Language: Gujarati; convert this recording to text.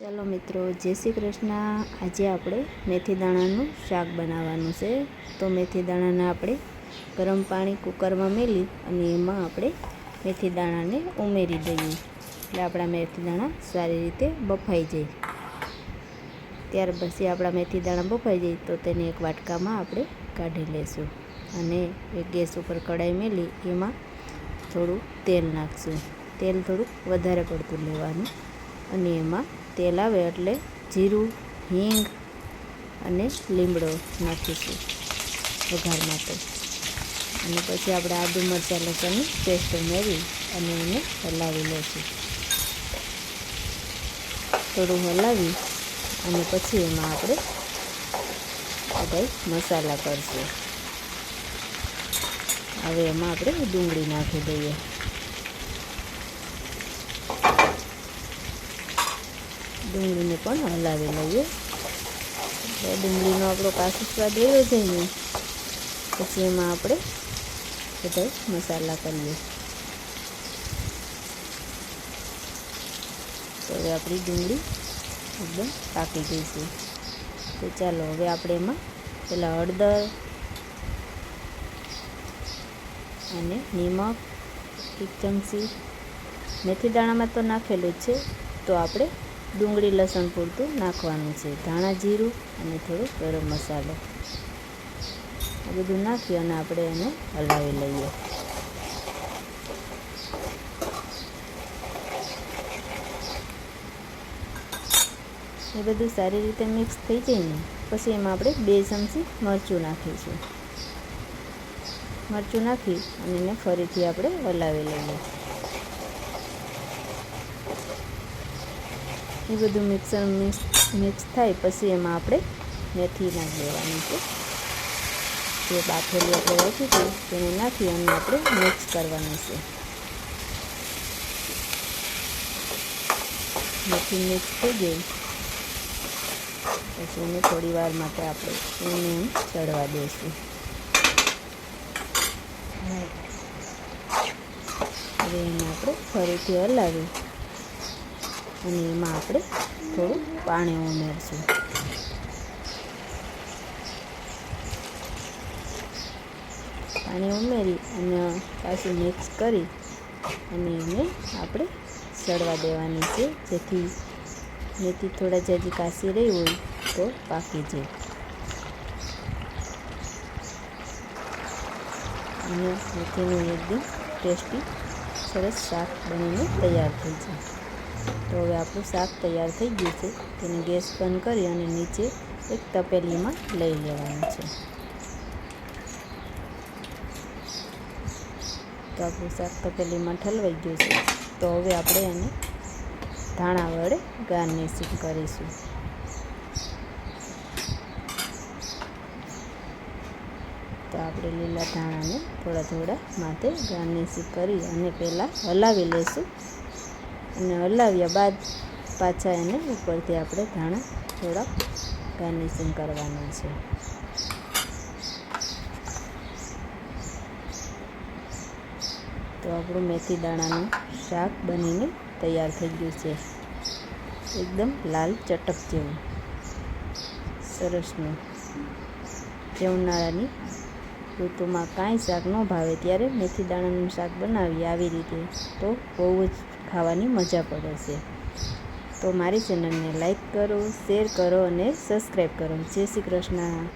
ચાલો મિત્રો, જય શ્રી કૃષ્ણ. આજે આપણે મેથી દાણાનું શાક બનાવવાનું છે. તો મેથી દાણાને આપણે ગરમ પાણી કુકરમાં મેલી અને એમાં આપણે મેથી દાણાને ઉમેરી દઈએ. એટલે આપણા મેથી દાણા સારી રીતે બફાઈ જાય. ત્યાર પછી આપણા મેથી દાણા બફાઈ જાય, તો તેને એક વાટકામાં આપણે કાઢી લેશું અને એક ગેસ ઉપર કઢાઈ મેલી, એમાં થોડું તેલ નાખશું. તેલ થોડુંક વધારે પડતું લેવાનું અને એમાં તેલ આવે એટલે જીરું, હિંગ અને લીમડો નાખીશું વઘાર માટે. અને પછી આપણે આદુ મરચાં લસણની પેસ્ટ ઉમેરી અને એને હલાવી લઈશું થોડું હલાવી અને પછી એમાં આપણે બધા મસાલા કરશું. હવે એમાં આપણે ડુંગળી નાખી દઈએ. ડુંગળીને પણ હલાવી લઈએ. એટલે ડુંગળીનો આપણો કાશો સ્વાદ રહ્યો જાય ને. પછી એમાં આપણે બધા મસાલા કરીએ. તો હવે આપણી ડુંગળી એકદમ પાકી ગઈ છે. તો ચાલો હવે આપણે એમાં પેલા હળદર અને નિમક એક ચમચી મેથી દાણામાં તો નાખેલું જ છે. તો આપણે ડુંગળી લસણ પૂરતું નાખવાનું છે. ધાણા જીરું અને થોડો ગરમ મસાલો. આ બધું નાખી અને આપણે એને હલાવી લઈએ. એ બધું સારી રીતે મિક્સ થઈ જાય ને પછી એમાં આપણે બે ચમચી મરચું નાખીશું. મરચું નાખી અને એને ફરીથી આપણે હલાવી લઈએ. એ બધું મિક્સર મિક્સ મિક્સ થાય પછી એમાં આપણે મેથી નાખી દેવાની છે. જે બાફેલી આપણે રાખી હતી તેને નાખી અને આપણે મિક્સ કરવાનું છે. મેથી મિક્સ થઈ ગઈ. પછી એને થોડી વાર માટે આપણે એને એમ ચડવા દઈશું. હવે એને આપણે ફરીથી હલાવી અને એમાં આપણે થોડું પાણી ઉમેરશું. પાણી ઉમેરી અને પાછું મિક્સ કરી અને એને આપણે સડવા દેવાની છે. જેથી મેથી થોડા જાજી કાશી રહી હોય તો પાકી જાય અને મેથીનું એકદમ ટેસ્ટી સરસ શાક બનીને તૈયાર થઈ જાય. તો હવે આપણું શાક તૈયાર થઈ ગયું છે. તેને ગેસ બંધ કરી અને નીચે એક તપેલીમાં લઈ લેવાનું છે. તો આપણું શાક તપેલીમાં ઠલવાઈ ગયું છે. તો હવે આપણે એને ધાણા વડે ગાર્નિશિંગ કરીશું. તો આપણે લીલા ધાણાને થોડા થોડા માથે ગાર્નિશિંગ કરી અને પહેલાં હલાવી લઈશું. અને હલાવ્યા બાદ પાછા એને ઉપરથી આપણે ધાણા થોડા ગાર્નિશિંગ કરવાના છે. તો આપણું મેથી દાણાનું શાક બનીને તૈયાર થઈ ગયું છે. એકદમ લાલ ચટક જેવું. સરસનું જે ઋતુમાં કાંઈ શાક ન ભાવે ત્યારે મેથી દાણાનું શાક બનાવીએ આવી રીતે. તો બહુ જ ખાવાની મજા પડે છે. તો મારી ચેનલને લાઈક કરો, શેર કરો અને સબસ્ક્રાઈબ કરો. જય શ્રી કૃષ્ણ.